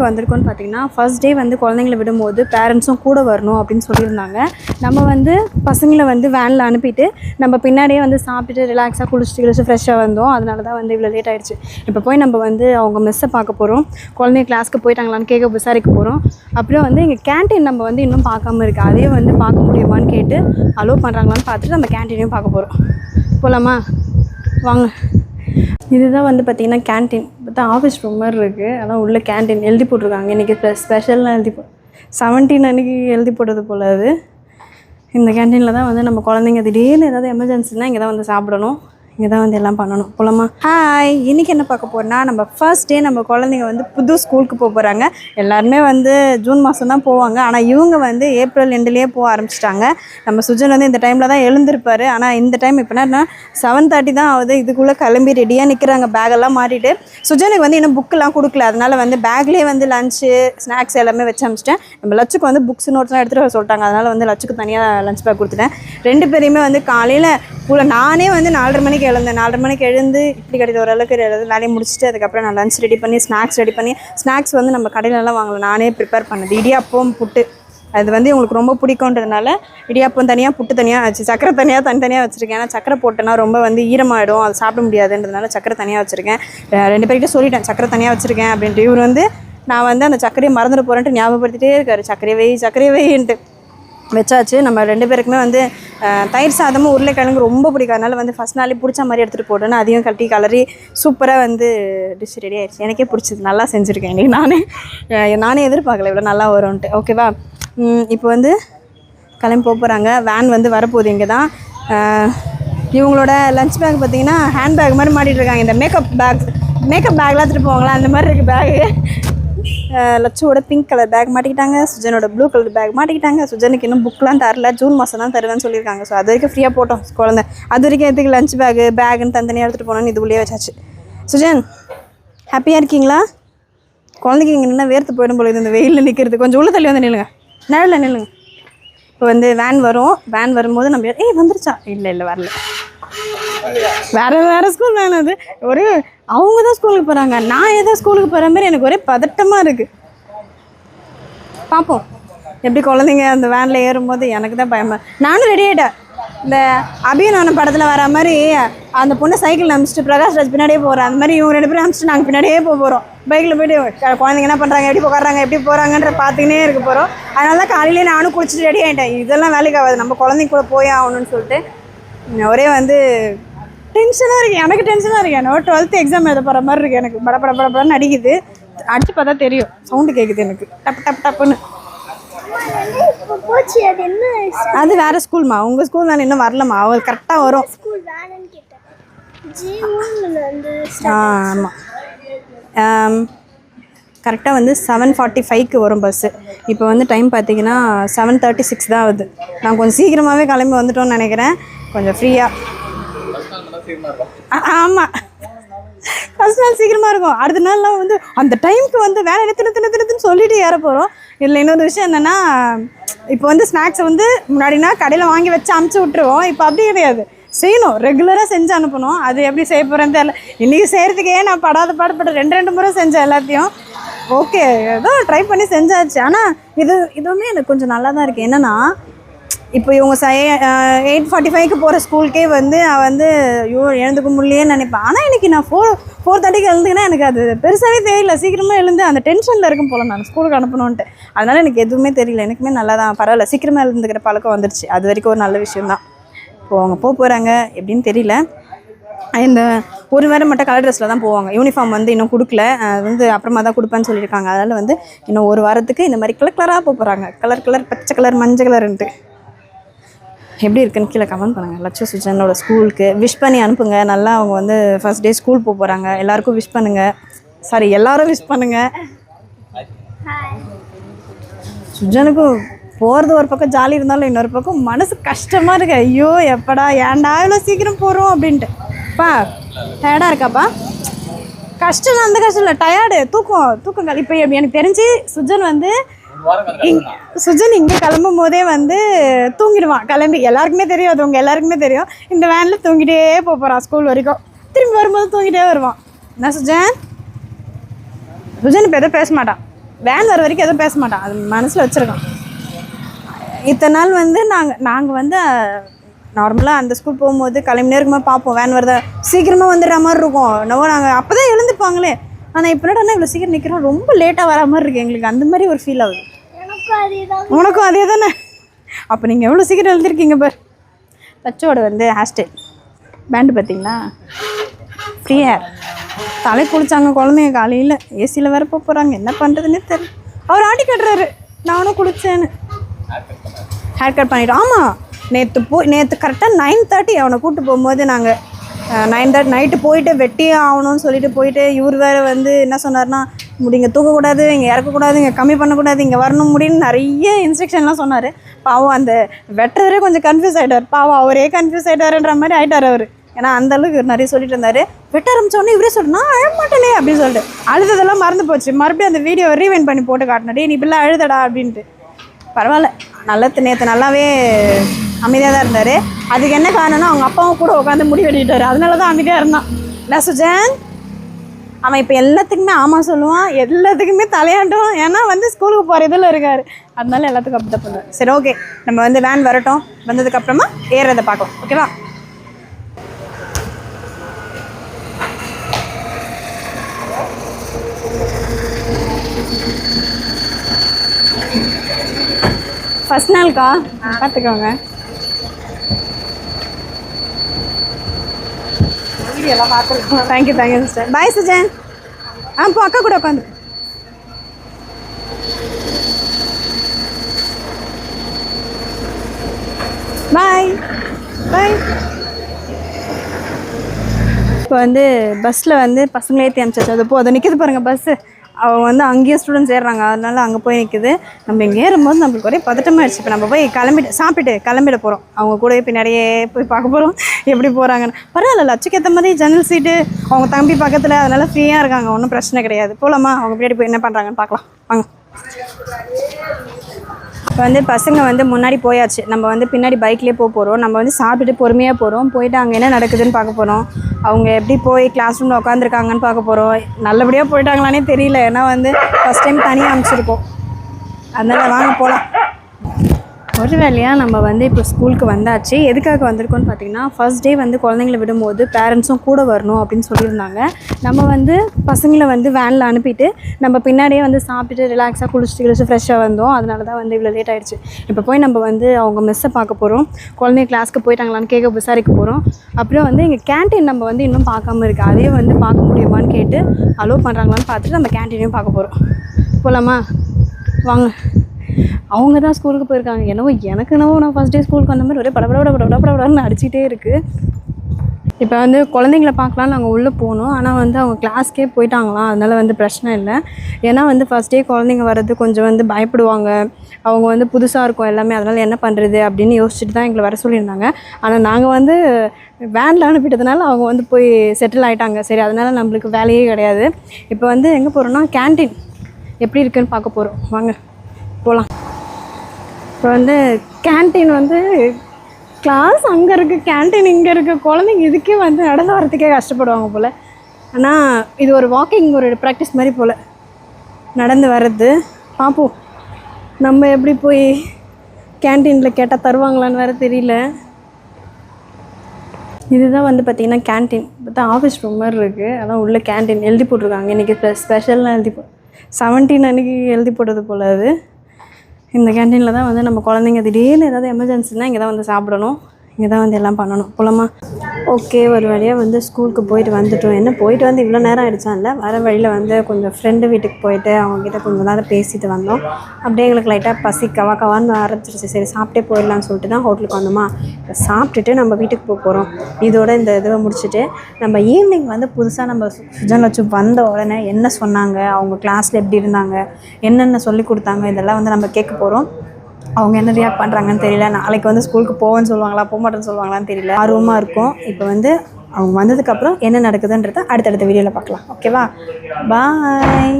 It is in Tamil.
இடத்துக்கு வந்திருக்கோம்னு பார்த்தீங்கன்னா ஃபர்ஸ்ட் டே வந்து குழந்தைங்கள விடும்போது பேரண்ட்ஸும் கூட வரணும் அப்படின்னு சொல்லியிருந்தாங்க. நம்ம வந்து பசங்களை வந்து வேனில் அனுப்பிட்டு நம்ம பின்னாடியே வந்து சாப்பிட்டுட்டு ரிலாக்ஸாக குளிச்சுட்டு குளிச்சு ஃப்ரெஷ்ஷாக வந்தோம். அதனால தான் வந்து இவ்வளோ லேட் ஆகிடுச்சு இப்போ போய் நம்ம வந்து அவங்க மிஸ்ஸை பார்க்க போகிறோம் குழந்தைங்க கிளாஸ்க்கு போயிட்டாங்களான்னு கேட்க விசாரிக்க போகிறோம் அப்புறம் வந்து எங்கள் கேண்டீன் நம்ம வந்து இன்னும் பார்க்காம இருக்குது அதையும் வந்து பார்க்க முடியுமான்னு கேட்டு அலோவ் பண்ணுறாங்களான்னு பார்த்துட்டு நம்ம கேண்டீனையும் பார்க்க போகிறோம் போகலாமா வாங்க. இதுதான் வந்து பார்த்திங்கன்னா கேண்டீன் பார்த்தா ஆஃபீஸ் ரூம் மாதிரி இருக்குது ஆனால் உள்ளே கேண்டீன் எழுதி போட்டிருக்காங்க. இன்றைக்கி ஸ்பெஷல்லாம் எழுதி போ செவன்டீன் அன்றைக்கி எழுதி போட்டது போல் அது. இந்த கேண்டீனில் தான் வந்து நம்ம குழந்தைங்க திடீர்னு ஏதாவது எமர்ஜென்சின்னா இங்கே தான் வந்து சாப்பிடணும். இங்கே தான் வந்து எல்லாம் பண்ணணும். போலாமா? ஹாய் இன்றைக்கி என்ன பார்க்க போகிறோன்னா நம்ம ஃபர்ஸ்ட் டே நம்ம குழந்தைங்க வந்து புது ஸ்கூலுக்கு போக போகிறாங்க எல்லாருமே வந்து ஜூன் மாதம் தான் போவாங்க. ஆனால் இவங்க வந்து ஏப்ரல் எண்டுலேயே போக ஆரம்பிச்சிட்டாங்க. நம்ம சுஜன் வந்து இந்த டைமில் தான் எழுந்திருப்பார். ஆனால் இந்த டைம் இப்போ செவன் தேர்ட்டி தான் ஆகுது. இதுக்குள்ளே கிளம்பி ரெடியாக நிற்கிறாங்க பேக்கெல்லாம் மாட்டிட்டு. சுஜனுக்கு வந்து இன்னும் புக்கெல்லாம் கொடுக்கல. அதனால் வந்து பேக்லேயே வந்து லஞ்சு ஸ்நாக்ஸ் எல்லாமே வச்சு அமிச்சிட்டேன் நம்ம லட்சுக்கு வந்து புக்ஸ் நோட்ஸ்லாம் எடுத்துகிட்டு வர சொல்லிட்டாங்க. அதனால் வந்து லட்சுக்கு தனியாக லஞ்ச் பேக் கொடுத்துட்டேன். ரெண்டு பேரையுமே வந்து காலையில் கூட நானே வந்து நாலரை மணிக்கு எழுந்தேன். நாலரை மணிக்கு எழுந்து இப்படி கிடைத்த ஓரளவுக்கு எழுது வேலையை முடிச்சுட்டு அதுக்கப்புறம் நான் லஞ்ச் ரெடி பண்ணி ஸ்நாக்ஸ் ரெடி பண்ணி ஸ்நாக்ஸ் வந்து நம்ம கடையிலலாம் வாங்கலாம் நானே ப்ரிப்பேர் பண்ணது. இடியாப்பம் புட்டு. அது வந்து உங்களுக்கு ரொம்ப பிடிக்குன்றதுனால இடியாப்பம் தனியாக புட்டு தனியாக வச்சு சக்கரை தனியாக தனித்தனியாக வச்சுருக்கேன். ஏன்னா சக்கரை போட்டேன்னா ரொம்ப வந்து ஈரமாயிடும். அது சாப்பிட முடியாதுன்றதுனால சக்கரை தனியாக வச்சுருக்கேன். ரெண்டு பேர்கிட்ட சொல்லிட்டேன் சக்கரை தனியாக வச்சுருக்கேன் அப்படின்ட்டு. இவர் வந்து நான் வந்து அந்த சக்கரையை மறந்துட்டு போகிறேன்ட்டு ஞாபகப்படுத்திட்டே இருக்காரு. சக்கரை வை சக்கரை வைன்ட்டு. வச்சாச்சு. நம்ம ரெண்டு பேருக்குமே வந்து தயிர் சாதமும் உருளைக்கிழங்கு ரொம்ப பிடிக்கும். அதனால் வந்து ஃபஸ்ட் நாளே பிடிச்ச மாதிரி எடுத்துகிட்டு போட்டேன்னு அதையும் கட்டி கலரி சூப்பராக வந்து டிஷ் ரெடி ஆயிடுச்சு எனக்கே பிடிச்சது. நல்லா செஞ்சுருக்கேன். இன்னைக்கு நானே நானே எதிர்பார்க்கல இவ்வளோ நல்லா வரும்ன்ட்டு. ஓகேவா இப்போ வந்து கிளம்பி போக போகிறாங்க வேன் வந்து வரப்போகுது இங்கே தான் இவங்களோட லஞ்ச் பேக் பார்த்தீங்கன்னா ஹேண்ட் பேக் மாதிரி மாட்டிகிட்டு இருக்காங்க. இந்த மேக்கப் பேக் மேக்கப் பேக்லாம் எடுத்துகிட்டு போவாங்களா? அந்த மாதிரி இருக்குது பேகு லட்சோட பிங்க் கலர் பேக் மாட்டிக்கிட்டாங்க. சுஜனோட ப்ளூ கலர் பேக் மாட்டிக்கிட்டாங்க. சுஜனுக்கு இன்னும் புக்லாம் தரல. ஜூன் மாதம் தான் தருவேன்னு சொல்லியிருக்காங்க. ஸோ அது வரைக்கும் ஃப்ரீயாக போட்டோம் குழந்தை. அது வரைக்கும் எதுக்கு லஞ்ச் பேகு பேக்குன்னு தனித்தனியாக எடுத்துகிட்டு போனோன்னு இது உள்ளே வச்சாச்சு. சுஜன் ஹாப்பியாக இருக்கீங்களா? குழந்தைக்கு இங்கே நின்று வேர்த்து போயிடும் போல இது இந்த வெயிலில் நிற்கிறது கொஞ்சம் உள்ள தள்ளி வந்து நில்லுங்க. நிழலில் நில்லுங்க. இப்போ வந்து வேன் வரும். வேன் வரும்போது நம்ம ஏய் வந்துருச்சா? இல்லை இல்லை வரல. வேற வேற ஸ்கூல் வேன் அது? ஒரு அவங்க தான் ஸ்கூலுக்கு போகிறாங்க நான் ஏதோ ஸ்கூலுக்கு போகிற மாதிரி எனக்கு ஒரே பதட்டமாக இருக்குது பார்ப்போம் எப்படி குழந்தைங்க அந்த வேனில் ஏறும்போது எனக்கு தான் பயமா. நானும் ரெடி ஆகிட்டேன் இந்த அபிநவனம் படத்தில் வர மாதிரி அந்த பொண்ணு சைக்கிள் அமிச்சிட்டு பிரகாஷ் ராஜ் பின்னாடியே போகிறேன் அந்த மாதிரி இவங்க ரெண்டு பேரும் அமிச்சிட்டு நாங்கள் பின்னாடியே போக போகிறோம் பைக்கில் போயிட்டு குழந்தைங்க என்ன பண்ணுறாங்க எப்படி போகிறாங்க எப்படி போகிறாங்கன்ற பார்த்துக்கினே இருக்க போகிறோம் அதனால தான் காலையிலே நானும் குளிச்சுட்டு ரெடி ஆகிட்டேன் இதெல்லாம் வேலைக்கு ஆகாது. நம்ம குழந்தைங்க கூட போய் ஆகணும்னு சொல்லிட்டு ஒரே வந்து டென்ஷனாக இருக்கு. எனக்கு டென்ஷனாக இருக்கு. என்னோ டுவெல்த்து எக்ஸாம் எழுத போகிற மாதிரி இருக்குது எனக்கு பட பட பட அடிக்குது. அடிச்சு பார்த்தா தெரியும். சவுண்டு கேட்குது எனக்கு. டப் டப் டப்புன்னு. அது வேற ஸ்கூல்மா உங்கள் ஸ்கூல் நான் இன்னும் வரலம்மா. அவள் கரெக்டாக வரும். ஆமாம் கரெக்டாக வந்து செவன் ஃபார்ட்டி ஃபைவ்க்கு வரும் பஸ்ஸு இப்போ வந்து டைம் பார்த்தீங்கன்னா செவன் தேர்ட்டி சிக்ஸ் தான் ஆகுது. நான் கொஞ்சம் சீக்கிரமாகவே கிளம்பி வந்துட்டோம்னு நினைக்கிறேன். கொஞ்சம் ஃப்ரீயாக ஆமாம் ஃபஸ்ட் நாள் சீக்கிரமாக இருக்கும். அடுத்த நாள்லாம் வந்து அந்த டைமுக்கு வந்து வேலை நிறுத்து தின நிறுத்து சொல்லிட்டு ஏற போகிறோம் இதில் இன்னொரு விஷயம் என்னென்னா இப்போ வந்து ஸ்நாக்ஸ் வந்து முன்னாடினா கடையில் வாங்கி வச்சு அமுச்சு விட்ருவோம் இப்போ அப்படி கிடையாது. செய்யணும். ரெகுலராக செஞ்சு அனுப்பணும். அது எப்படி செய்ய போகிறேன்னு தெரியல. இன்றைக்கி செய்கிறதுக்கே நான் படாத பாடுபட்டு ரெண்டு ரெண்டு முறை செஞ்சேன் எல்லாத்தையும். ஓகே ஏதோ ட்ரை பண்ணி செஞ்சாச்சு. ஆனால் இது இதுவுமே எனக்கு கொஞ்சம் நல்லா தான் இருக்குது என்னென்னா இப்போ இவங்க எயிட் ஃபார்ட்டி ஃபைவ்க்கு போகிற ஸ்கூலுக்கே வந்து அவள் வந்து ஐயோ எழுந்துக்க முடியலையேன்னு நினைப்பேன். ஆனால் இன்றைக்கி நான் ஃபோர் ஃபோர் தேர்ட்டிக்கு எழுந்துக்கினா எனக்கு அது பெருசாகவே தெரியல. சீக்கிரமாக எழுந்து அந்த டென்ஷனில் இருக்கும் போல நான் ஸ்கூலுக்கு அனுப்பணுன்ட்டு அதனால் எனக்கு எதுவுமே தெரியல. எனக்குமே நல்லா தான் பரவாயில்ல. சீக்கிரமாக எழுந்துக்கிற பழக்கம் வந்துருச்சு. அது வரைக்கும் ஒரு நல்ல விஷயம்தான். இப்போது அவங்க போக போகிறாங்க எப்படின்னு தெரியல. இந்த ஒரு வாரம் மட்டும் கலர் ட்ரெஸ்ஸில் தான் போவாங்க. யூனிஃபார்ம் வந்து இன்னும் கொடுக்கல. அது வந்து அப்புறமா தான் கொடுப்பேன்னு சொல்லியிருக்காங்க. அதனால் வந்து இன்னும் ஒரு வாரத்துக்கு இந்த மாதிரி கலர் கலராக போக போகிறாங்க கலர் கலர் பச்சை கலர் மஞ்சள் கலர்ன்ட்டு எப்படி இருக்குன்னு கீழே கமெண்ட் பண்ணுங்கள் லட்சு சுஜனோட ஸ்கூலுக்கு விஷ் பண்ணி அனுப்புங்க. நல்லா அவங்க வந்து ஃபர்ஸ்ட் டே ஸ்கூல் போக போகிறாங்க எல்லாருக்கும் விஷ் பண்ணுங்கள் சாரி எல்லாரும் விஷ் பண்ணுங்கள் சுஜனுக்கும் போகிறது ஒரு பக்கம் ஜாலி இருந்தாலும் இன்னொரு பக்கம் மனசு கஷ்டமாக இருக்கு. ஐயோ எப்படா ஏன்டா இவ்வளோ சீக்கிரம் போகிறோம் அப்படின்ட்டு. பா டயர்டாக இருக்காப்பா? கஷ்டம் அந்த கஷ்டம் இல்லை. டயர்டு தூக்கம் தூக்கம் இப்போ எனக்கு தெரிஞ்சு சுஜன் வந்து சுஜன் இங்கே கிளம்பும் போதே வந்து தூங்கிடுவான். கிளம்பி. எல்லாருக்குமே தெரியும். அது உங்கள் எல்லாருக்குமே தெரியும். இந்த வேனில் தூங்கிட்டே போக போகிறான் ஸ்கூல் வரைக்கும். திரும்பி வரும்போது தூங்கிட்டே வருவான். என்ன சுஜன்? சுஜன் இப்போ எதுவும் பேச மாட்டான். வேன் வர வரைக்கும் எதுவும் பேச மாட்டான். அது மனசில் வச்சுருக்கான். இத்தனை நாள் வந்து நாங்கள் நாங்கள் வந்து நார்மலாக அந்த ஸ்கூல் போகும்போது கிளம்பி நேரமாக பார்ப்போம். வேன் வருதா? சீக்கிரமாக வந்துடுற மாதிரி இருக்கும். என்னவோ நாங்கள் அப்போ தான் எழுந்துப்பாங்களே. ஆனால் இப்போ என்ன இவ்வளோ சீக்கிரம் நிற்கிறோம் ரொம்ப லேட்டாக வர மாதிரி இருக்குது எங்களுக்கு. அந்த மாதிரி ஒரு ஃபீல் ஆகுது. உனக்கும் அதே தானே. அப்போ நீங்கள் எவ்வளோ சீக்கிரம் எழுந்திருக்கீங்க பார். தச்சோட வந்து ஹேர் பேண்டு பார்த்தீங்களா? ஃப்ரீ ஹேர் தலை குளிச்சாங்க குழந்தைங்க காலையில். ஏசியில் வேற போக போகிறாங்க என்ன பண்ணுறதுன்னே தெரியல அவர் ஆட்டி கட்டுறாரு. நானும் குளிச்சேன்னு. ஹேர் கட் பண்ணிட்டோம் ஆமாம் நேற்று போய் நேற்று கரெக்டாக நைன் தேர்ட்டி அவனை கூப்பிட்டு போகும்போது நாங்கள் நைன் தேர்ட்டி நைட்டு போயிட்டு வெட்டியே ஆகணும்னு சொல்லிட்டு போயிட்டு இவர் வேறு வந்து என்ன சொன்னார்னா முடிங்க தூக்கக்கூடாது இங்கே இறக்கக்கூடாது இங்கே கம்மி பண்ணக்கூடாது இங்கே வரணும் முடின்னு நிறைய இன்ஸ்ட்ரக்ஷன்லாம் சொன்னார். பாவம் அந்த வெட்டுறவரே கொஞ்சம் கன்ஃபியூஸ் ஆகிட்டார் பாவம் அவரே கன்ஃபியூஸ் ஆகிட்டாருன்ற மாதிரி ஆகிட்டார் அவர். ஏன்னா அந்த அளவுக்கு நிறைய சொல்லிட்டு இருந்தார். வெட்ட ஆரம்பிச்சோடனே இவரே சொல்லிட்டு நான் அழமாட்டேனே அப்படின்னு சொல்லிட்டு. அழுததெல்லாம் மறந்து போச்சு. மறுபடியும் அந்த வீடியோ ரீவைன் பண்ணி போட்டு காட்டினடே நீ இப்படிலாம் அழுதடா அப்படின்ட்டு. பரவாயில்ல. நல்லது நேற்று நல்லாவே அமைதியாக தான் இருந்தார். அதுக்கு என்ன காரணம்னா அவங்க அப்பாவும் கூட உட்காந்து முடி வெட்டிட்டார். அதனால தான் அமைதியாக இருந்தான் இல்லை சுஜன் அவன் இப்போ எல்லாத்துக்குமே ஆமாம் சொல்லுவான் எல்லாத்துக்குமே தலையாண்டுவான் ஏன்னா வந்து ஸ்கூலுக்கு போகிற இதில் இருக்கார். அதனால எல்லாத்துக்கும் அப்படி தான் சரி ஓகே நம்ம வந்து வேன் வரட்டும். வந்ததுக்கப்புறமா ஏறுறதை பார்க்கலாம். ஓகேவா ஃபஸ்ட் நாள்க்கா? பார்த்துக்கோங்க. எல்லாம் பார்த்துருக்கோம். Thank you thank you sister bye Sujan ஆ போ அக்கா கூட உட்காந்து பாய் பாய் இப்போ வந்து பஸ்ஸில் வந்து பசங்களே ஏற்றி அது போ அதை நிற்கிது பாருங்கள் பஸ்ஸு அவங்க வந்து அங்கேயே ஸ்டூடெண்ட்ஸ் ஏறுறாங்க. அதனால அங்கே போய் நிற்குது நம்ம இங்கே ஏறும்போது நம்மளுக்கு ஒரே பதட்டமாகிடுச்சு இப்போ நம்ம போய் கிளம்பிட்டு சாப்பிட்டு கிளம்பிட போகிறோம் அவங்க கூடவே பின்னாடியே போய் பார்க்க போகிறோம் எப்படி போகிறாங்கன்னு பரவாயில்ல லட்சுக்கு ஏற்ற மாதிரி ஜன்னல் சீட்டு அவங்க தம்பி பக்கத்தில் அதனால ஃப்ரீயாக இருக்காங்க. ஒன்றும் பிரச்சனை கிடையாது. போகலாமா அவங்க பின்னாடி போய் என்ன பண்ணுறாங்கன்னு பார்க்கலாம். வாங்க. இப்போ வந்து பசங்க வந்து முன்னாடி போயாச்சு. நம்ம வந்து பின்னாடி பைக்லேயே போக போகிறோம் நம்ம வந்து சாப்பிட்டுட்டு பொறுமையாக போகிறோம் போயிட்டு அங்கே என்ன நடக்குதுன்னு பார்க்க போகிறோம் அவங்க எப்படி போய் கிளாஸ் ரூமில் உட்காந்துருக்காங்கன்னு பார்க்க போகிறோம் நல்லபடியாக போயிட்டாங்களானே தெரியல. ஏன்னா வந்து ஃபஸ்ட் டைம் தனியாக அனுப்பிச்சிருக்கோம். அதனால் வாங்க போகலாம் ஒரு வேலையாக நம்ம வந்து இப்போ ஸ்கூலுக்கு வந்தாச்சு. எதுக்காக வந்திருக்கோம்னு பார்த்தீங்கன்னா ஃபர்ஸ்ட் டே வந்து குழந்தைங்கள விடும்போது பேரண்ட்ஸும் கூட வரணும் அப்படின்னு சொல்லியிருந்தாங்க. நம்ம வந்து பசங்களை வந்து வேனில் அனுப்பிட்டு நம்ம பின்னாடியே வந்து சாப்பிட்டுட்டு ரிலாக்ஸாக குளிச்சுட்டு குளிச்சு ஃப்ரெஷ்ஷாக வந்தோம். அதனால தான் வந்து இவ்வளோ லேட் ஆகிடுச்சு இப்போ போய் நம்ம வந்து அவங்க மிஸ்ஸை பார்க்க போகிறோம் குழந்தைங்க கிளாஸ்க்கு போயிட்டாங்களான்னு கேட்க விசாரிக்க போகிறோம் அப்புறம் வந்து எங்கள் கேண்டீன் நம்ம வந்து இன்னும் பார்க்காம இருக்குது அதையும் வந்து பார்க்க முடியுமான்னு கேட்டு அலோவ் பண்ணுறாங்களான்னு பார்த்துட்டு நம்ம கேண்டீனையும் பார்க்க போகிறோம் போகலாமா வாங்க. அவங்க தான் ஸ்கூலுக்கு போயிருக்காங்க. என்னவோ எனக்கு என்னவோ நான் ஃபஸ்ட் டே ஸ்கூலுக்கு வந்த மாதிரி ஒரே படபட பட பட படன்னு அடிச்சிட்டே இருக்குது இப்போ வந்து குழந்தைங்கள பார்க்கலாம் நாங்கள் உள்ளே போனோம். ஆனால் வந்து அவங்க கிளாஸ்க்கே போயிட்டாங்களாம். அதனால் வந்து பிரச்சனை இல்லை. ஏன்னா வந்து ஃபஸ்ட் டே குழந்தைங்க வர்றது கொஞ்சம் வந்து பயப்படுவாங்க. அவங்க வந்து புதுசாக இருக்கும் எல்லாமே. அதனால் என்ன பண்ணுறது அப்படின்னு யோசிச்சுட்டு தான் எங்களை வர சொல்லியிருந்தாங்க. ஆனால் நாங்கள் வந்து வேனில் அனுப்பிட்டதுனால அவங்க வந்து போய் செட்டில் ஆகிட்டாங்க சரி அதனால் நம்மளுக்கு வேலையே கிடையாது. இப்போ வந்து எங்கே போகிறோன்னா கேண்டீன் எப்படி இருக்குன்னு பார்க்க போகிறோம் வாங்க. போகலாம் இப்போ வந்து கேண்டீன் வந்து கிளாஸ் அங்கே இருக்குது கேண்டீன் இங்கே இருக்குது குழந்தைங்க இதுக்கே வந்து நடந்து வரத்துக்கே கஷ்டப்படுவாங்க போல். ஆனால் இது ஒரு வாக்கிங் ஒரு ப்ராக்டிஸ் மாதிரி போல். நடந்து வர்றது. பார்ப்போம் நம்ம எப்படி போய் கேண்டீனில் கேட்டால் தருவாங்களான்னு வேறு தெரியல. இதுதான் வந்து பார்த்திங்கன்னா கேண்டீன் பார்த்தா ஆஃபீஸ் ரூம் மாதிரி இருக்குது அதான் உள்ளே கேண்டீன் எழுதி போட்டிருக்காங்க. இன்றைக்கி ஸ்பெஷல்லாம் எழுதி போ செவன்டீன் அன்றைக்கி எழுதி போட்டது போல் அது. இந்த கேண்டீனில் தான் வந்து நம்ம குழந்தைங்க திடீர்னு ஏதாவது எமர்ஜென்சின்னா இங்கே தான் வந்து சாப்பிடணும். இங்கே தான் வந்து எல்லாம் பண்ணணும். போலமா ஓகே ஒரு வழியாக வந்து ஸ்கூலுக்கு போயிட்டு வந்துட்டோம். என்ன போயிட்டு வந்து இவ்வளோ நேரம் ஆயிடுச்சான்ல? வர வழியில் வந்து கொஞ்சம் ஃப்ரெண்டு வீட்டுக்கு போயிட்டு அவங்கக்கிட்ட கொஞ்சம் நேரம் பேசிட்டு வந்தோம். அப்படியே எங்களுக்கு லைட்டாக பசி கவா கவான்னு ஆரம்பிச்சிருச்சு. சரி சாப்பிட்டே போயிடலான்னு சொல்லிட்டு தான் ஹோட்டலுக்கு வந்தோமா இப்போ சாப்பிட்டுட்டு நம்ம வீட்டுக்கு போக போகிறோம் இதோட இந்த இதை முடிச்சுட்டு நம்ம ஈவினிங் வந்து புதுசாக நம்ம சுஜன் லட்சு வந்த உடனே என்ன சொன்னாங்க? அவங்க கிளாஸில் எப்படி இருந்தாங்க? என்னென்ன சொல்லி கொடுத்தாங்க? இதெல்லாம் வந்து நம்ம கேட்க போகிறோம் அவங்க என்ன ரியாக்ட் பண்ணுறாங்கன்னு தெரியல. நாளைக்கு வந்து ஸ்கூலுக்கு போவேன்னு சொல்லுவாங்களா போக மாட்டேன்னு சொல்லுவாங்களான்னு தெரியல. ஆர்வமாக இருக்கும். இப்போ வந்து அவங்க வந்ததுக்கப்புறம் என்ன நடக்குதுன்றதை அடுத்தடுத்த வீடியோவில் பார்க்கலாம். ஓகேவா பாய்